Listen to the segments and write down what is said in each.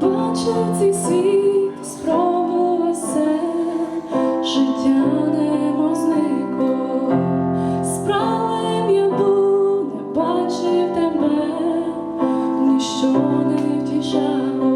Бачив цей світ, спробував все, життя небо зникло, справим я був, бачив тебе, ніщо не втішало.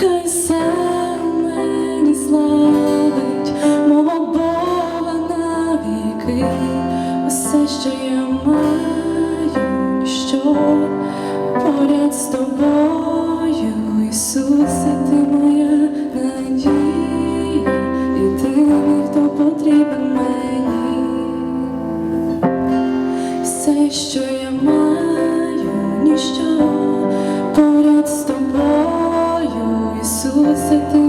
хай сам мені славить мого Бога навіки, все, що я маю, що поряд з тобою, Ісусе, ти моя надія, і ти хто потрібен мені, все, що Sit